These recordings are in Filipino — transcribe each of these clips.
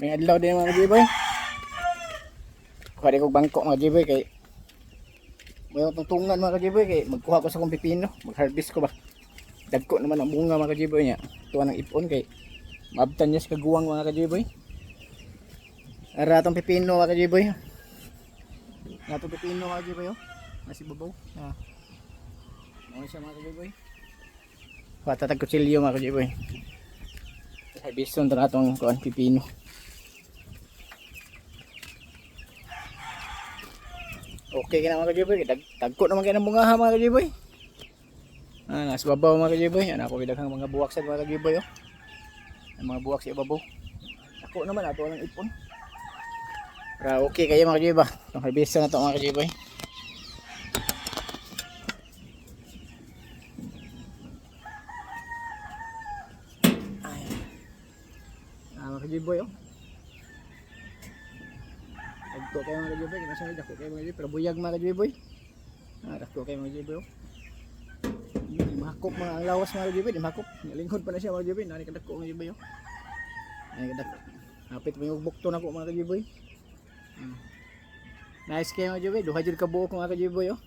May adlaw din mga kajiboy. Kuha di kong bangko mga kajiboy kay may tutungan mga kajiboy kay magkuha ko sa kong pipino. Mag-harvest ko ba. Dagko naman ang bunga mga kajiboy niya. Tuwa ng ipon kay maabtan niya sa kaguwang mga kajiboy. Ara tong pipino mga kajiboy. Nato pipino mga kajiboy oh. Nasi babaw. Ah. Ano siya mga kajiboy? Patatag kutsilyo mga kajiboy. Harveston to natong kuan pipino. Okay ka na mga kajiboy. Dag tagko naman kayo ng bungaha mga kajiboy. Ah, nasa babaw mga kajiboy. Ano ako bidaghang mga buwak sa mga kajiboy oh. Ang mga buwak sa ibabaw. Ako naman ato lang ipon. Para okay kayo mga kajiboy ba? Itong harveston na to mga kajiboy. Ah, mga kajiboy oh. Dagko kayo mga kajiboy, kinasangay dako kayo mga kajiboy, pero buyag mga kajiboy. Ah, dako kayo mga kajiboy oh. Mahakop mga lawas mga kajiboy, mahakop. Nalingkod pa na siya mga kajiboy, nani kadako mga kajiboy oh. Nani kadako. Hapit mo yung bukto na ko mga kajiboy. Ah. Nice kayo mga kajiboy, duha jud ka buok mga kajiboy oh.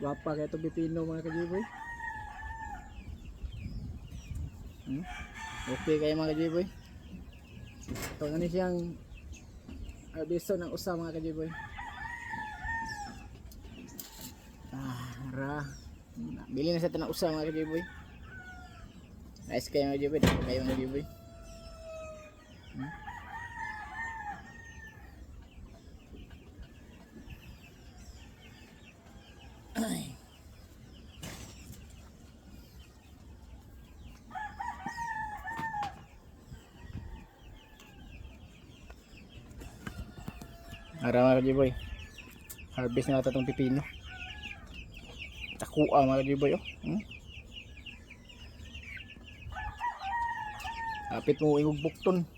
Gwapa kayo to pipino mga kajiboy. Hmm? Okay kayo mga kajiboy. Ito nga ni siyang harvesto ng usa mga kajiboy. Ah, ra. Bili na sa ito ng usa mga kajiboy. Nice kayo mga kajiboy. Dako kayo mga kajiboy. Hmm? Ay. Ara mga kajiboy. Harvest na natin itong pipino. Takua mga kajiboy oh. Hmm? Apit mo iugbukton.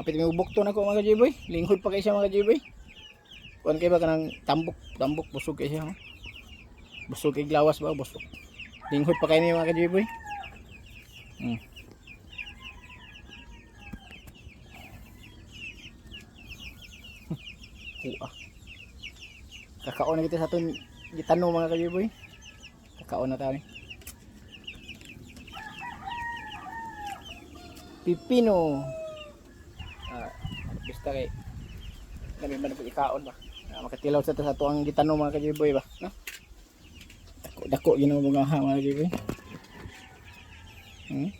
Apit mo iugbukton ako mga kajiboy. Lingkod pa kayo siya mga kajiboy. Kuan kayo ba kanang tambok, tambok busog kayo siya. Oh. Busog kay glawas ba busog. Lingkod pa kayo niya mga kajiboy. Hmm. Kuha. Kakaon na kita sa aton gitano mga kajiboy. Kakaon na tayo. Pipino. Ah, basta kay Dami man po ikaon ba. Ah, makatilaw sa ta sa tuang gitano mga kajiboy ba, no? Dako dako yun ang mga mga kajiboy. Hmm?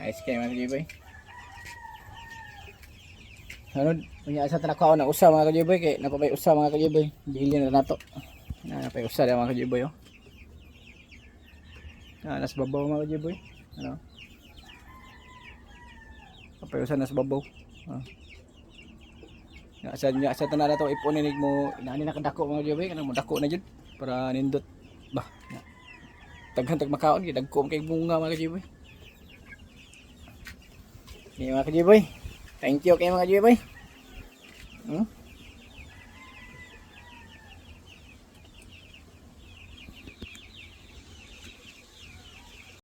Nice kayo mga kajiboy. Ano, punya sa tanakaw na usa mga kajiboy kay napabay usa mga kajiboy. Dili na nato. Na napay usa na mga kajiboy oh. Ah, nas babaw mga kajiboy. Ano? Napay usa nas babaw. Ah. Ya sa nya sa tanan nato ipunin mo inani na kadako mga kajiboy kanang mo dako na jud para nindot ba. Ya. Daghan tag makaon gid dagko kay bunga mga kajiboy. Ni mga kajiboy. Thank you kay mga kajiboy. Hmm?